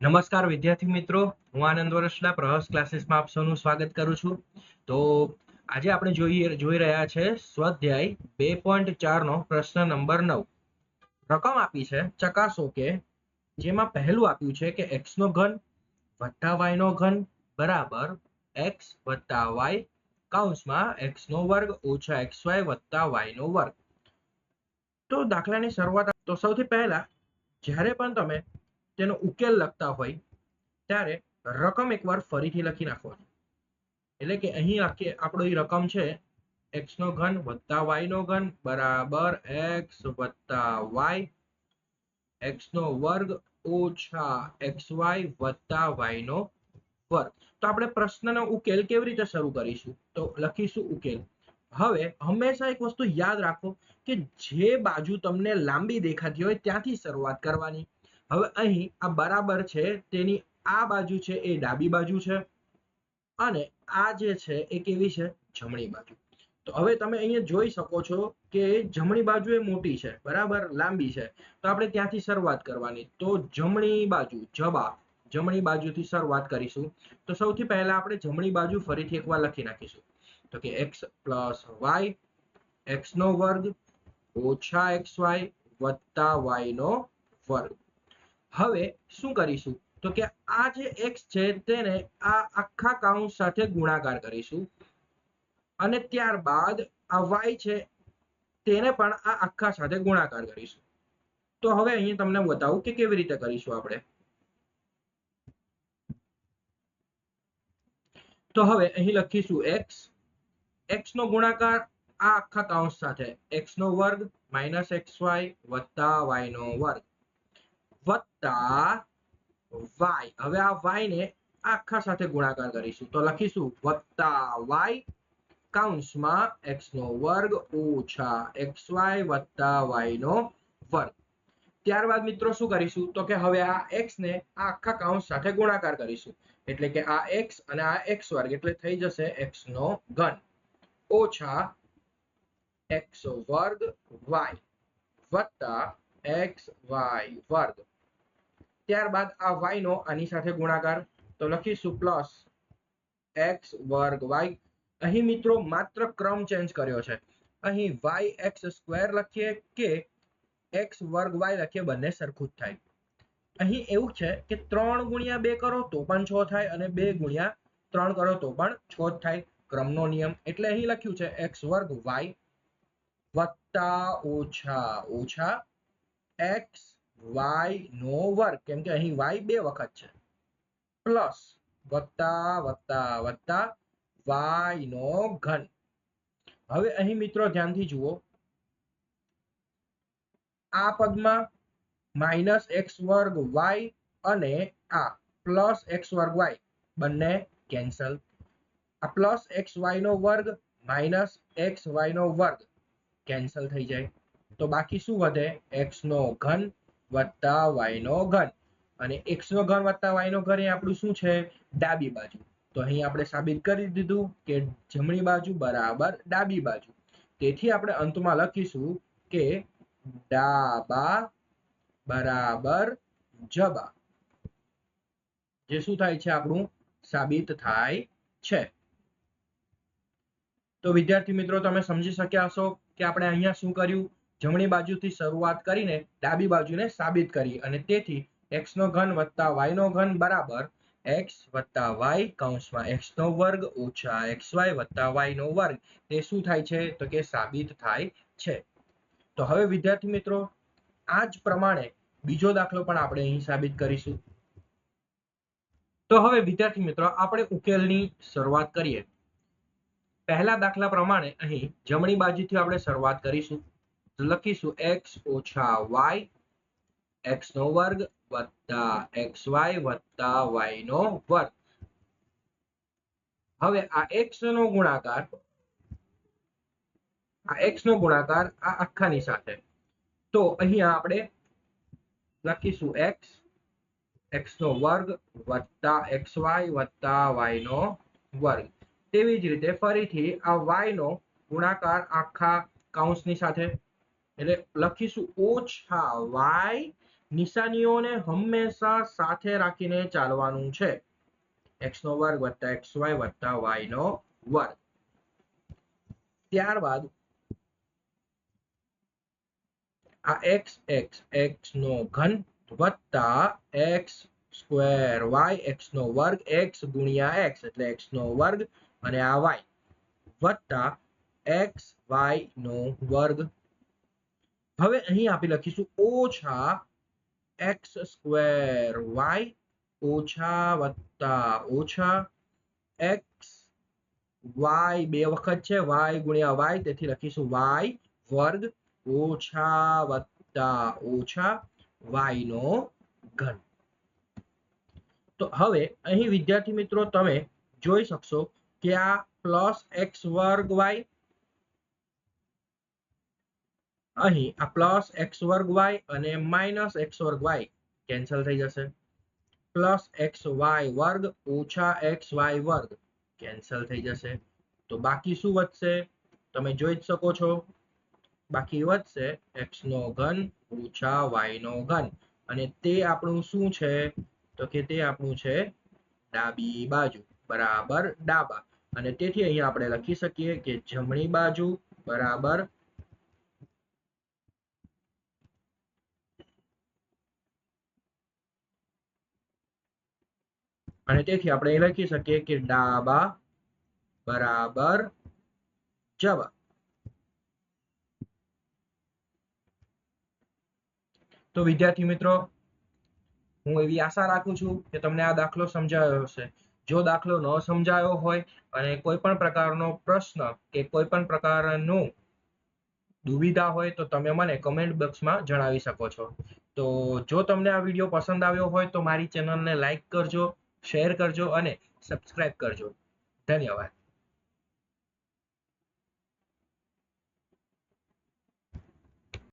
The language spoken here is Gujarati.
નમસ્કાર વિદ્યાર્થી મિત્રો, હું આનંદ વરસલા પ્રહસ ક્લાસીસમાં આપ સૌનું સ્વાગત કરું છું. તો આજે આપણે જોઈએ, જોઈ રહ્યા છે સ્વાધ્યાય બે પોઈન્ટ ચારનો પ્રશ્ન નંબર નવ. રકમ આપી છે ચકાસો કે જેમાં પહેલું આપ્યું છે કે એક્સનો ઘન વત્તા વાયનો ઘન બરાબર એક્સ વત્તા વાય કૌંસમાં એક્સ નો વર્ગ ઓછા એક્સ વાય વત્તા વાયનો વર્ગ. તો દાખલાની શરૂઆત, તો સૌથી પહેલા જ્યારે પણ તમે તેનો ઉકેલ લખતા હોય, ત્યારે રકમ એકવાર ફરીથી લખી નાખવાની. એટલે કે અહીં આખી આપણો રકમ છે, x નો ઘન વત્તા y નો ઘન બરાબર x વત્તા y, x નો વર્ગ ઓછા xy વત્તા y નો વર્ગ. તો આપણે પ્રશ્નનો ઉકેલ કેવી રીતે શરૂ કરીશું? તો લખીશું ઉકેલ. હવે હંમેશા એક વસ્તુ યાદ રાખો કે જે બાજુ તમને લાંબી દેખાતી હોય ત્યાંથી શરૂઆત કરવાની. હવે અહીં આ બરાબર છે, તેની આ બાજુ છે, એ ડાબી બાજુ છે, અને આ જે છે, એ કેવી છે? જમણી બાજુ. તો હવે તમે અહીંયા જોઈ શકો છો કે જમણી બાજુ એ મોટી છે, બરાબર? લાંબી છે. તો આપણે ત્યાંથી શરૂઆત કરવાની. તો જમણી બાજુ જબા જમણી બાજુથી શરૂઆત કરીશું. તો સૌથી પહેલા આપણે જમણી બાજુ ફરીથી એકવાર લખી નાખીશું. તો કે એક્સ પ્લસ વાય એક્સનો વર્ગ ઓછા એક્સ વાય વત્તા વાય નો વર્ગ. હવે શું કરીશું? તો કે આ જે x છે તેને આ આખા કાઉન્ટ સાથે ગુણાકાર કરીશું. અને ત્યારબાદ આ y છે તેને પણ આ આખા સાથે ગુણાકાર કરીશું. તો હવે અહીં તમને બતાવું કે કેવી રીતે કરીશું આપણે. તો હવે અહીં લખીશું x. x નો ગુણાકાર આ આખા કાઉન્ટ સાથે. x નો વર્ગ માઇનસ એક્સ વાય વત્તા વાય નો વર્ગ. વત્તા વાય. હવે આ વાય ને આખા સાથે ગુણાકાર કરીશું. તો લખીશું વત્તા વાય કાઉન્સમાં એક્સ નો વર્ગ ઓછા એક્સ વાય વત્તા વાય નો વર્ગ. ત્યારબાદ મિત્રો શું કરીશું? તો કે હવે આ એક્સ ને આ આખા કાઉન્સ સાથે ગુણાકાર કરીશું. એટલે કે આ એક્સ અને આ એક્સ વર્ગ એટલે થઈ જશે એક્સ નો ઘન. ઓછા એક્સ વર્ગ વાય વત્તા એક્સ વાય વર્ગ. ત્યારબાદ આ વાય નો આની સાથે ગુણાકાર. તો લખીશું પ્લસ એક્સ વર્ગ વાય અહીં મિત્રો માત્ર ક્રમ ચેન્જ કર્યો છે. અહીં વાય એક્સ સ્ક્વેર લખીએ કે એક્સ વર્ગ વાય લખીએ બંને સરખું જ થાય. અહીં એવું છે કે ત્રણ ગુણ્યા બે કરો તો પણ છ થાય અને બે ગુણ્યા ત્રણ કરો તો પણ છ જ થાય. ક્રમનો નિયમ એટલે અહીં લખ્યું છે એક્સ વર્ગ વાય વત્તા ઓછા ઓછા x y નો વર્ગ, કેમ કે અહીં y બે વખત છે. પ્લસ વત્તા વત્તા વત્તા y નો ઘન. હવે અહીં મિત્રો ધ્યાનથી જુઓ. આ પદમાં માઇનસ એક્સ વર્ગ વાય અને આ પ્લસ એક્સ વર્ગ વાય બંને કેન્સલ આ પ્લસ એક્સ વાય નો વર્ગ માઇનસ એક્સ વાય નો વર્ગ કેન્સલ થઈ જાય. તો બાકી શું વધે? એક્સ નો ઘન વત્તા વાય નો ઘન. અને એક્સ નો ઘન વત્તા વાય નો ઘન એ આપણું શું છે? ડાબી બાજુ. તો અહીં આપણે સાબિત કરી દીધું કે જમણી બાજુ બરાબર ડાબી બાજુ. તેથી આપણે અંતમાં લખીશું કે ડાબા બરાબર જબા. જે શું થાય છે? આપણું સાબિત થાય છે. તો વિદ્યાર્થી મિત્રો, તમે સમજી શક્યા હશો કે આપણે અહીંયા શું કર્યું? જમણી બાજુથી શરૂઆત કરીને ડાબી બાજુને સાબિત કરી અને તેથી x નો ઘન વત્તા y નો ઘન બરાબર x વત્તા y કૌંસમાં x નો વર્ગ ઓછા xy વત્તા y નો વર્ગ. તે શું થાય છે? તો કે સાબિત થાય છે. તો હવે વિદ્યાર્થી મિત્રો આ જ પ્રમાણે બીજો દાખલો પણ આપણે અહીં સાબિત કરીશું. તો હવે વિદ્યાર્થી મિત્રો, આપણે ઉકેલની શરૂઆત કરીએ. પહેલા દાખલા પ્રમાણે અહીં જમણી બાજુથી આપણે શરૂઆત કરીશું. લખીશું x ઓછા y, x નો વર્ગ વત્તા xy વત્તા વાય નો વર્ગ. હવે આ x નો ગુણાકાર, આ x નો ગુણાકાર આ આખાની સાથે. તો અહીંયા આપણે લખીશું x x નો વર્ગ વત્તા xy વત્તા વાય નો વર્ગ. તેવી જ રીતે ફરીથી આ y નો ગુણાકાર આખા કાઉન્સની સાથે એટલે લખીશું ઓછા વાય નિશાનીઓને હંમેશા સાથે રાખીને ચાલવાનું છે. એક્સ નો વર્ગ વત્તા એક્સ વાય વત્તા વાય નો વર્ગ. ત્યારબાદ આ એક્સ એક્સ એક્સ નો ઘન વત્તા એક્સ સ્ક્વેર વાય એક્સ નો વર્ગ એક્સ ગુણ્યા એક્સ એટલે એક્સ નો વર્ગ અને આ વાય વત્તા એક્સ વાય નો વર્ગ હવે અહીં આપણે લખીશું ઓછા એક્સ સ્ક્વેર વાય ઓછા વત્તા ઓછા એક્સ વાય બે વખત છે વાય ગુણ્યા વાય તેથી લખીશું વાય વર્ગ ઓછા વત્તા ઓછા વાય નો ઘન. તો હવે અહીં વિદ્યાર્થી મિત્રો તમે જોઈ શકશો કે આ પ્લસ એક્સ વર્ગ વાય અહીં આ પ્લસ એક્સ વર્ગ વાય અને માઇનસ એક્સ વર્ગ વાય કેન્સલ થઈ જશે. પ્લસ એક્સ વાય વર્ગ ઓછા એક્સ વાય વર્ગ કેન્સલ થઈ જશે. તો બાકી શું વધશે? તમે જોઈ જ શકો છો. બાકી વધશે એક્સ નો ઘન ઓછા વાય નો ઘન. અને તે આપણું શું છે? તો કે તે આપણું છે ડાબી બાજુ, બરાબર ડાબા. અને તેથી અહીંયા આપણે લખી શકીએ કે જમણી બાજુ, બરાબર અને તેથી આપણે એ લખી શકીએ કે ડાબા બરાબર જવા તો વિદ્યાર્થી મિત્રો, હું એવી આશા રાખું છું કે તમને આ દાખલો સમજાયો હશે. જો દાખલો ન સમજાયો હોય અને કોઈ પણ પ્રકારનો પ્રશ્ન કે કોઈ પણ પ્રકારનું દુવિધા હોય તો તમે મને કમેન્ટ બોક્સમાં જણાવી શકો છો. તો જો તમને આ વીડિયો પસંદ આવ્યો હોય તો મારી ચેનલને લાઈક કરજો. શેર કરજો અને સબસ્ક્રાઇબ કરજો. ધન્યવાદ.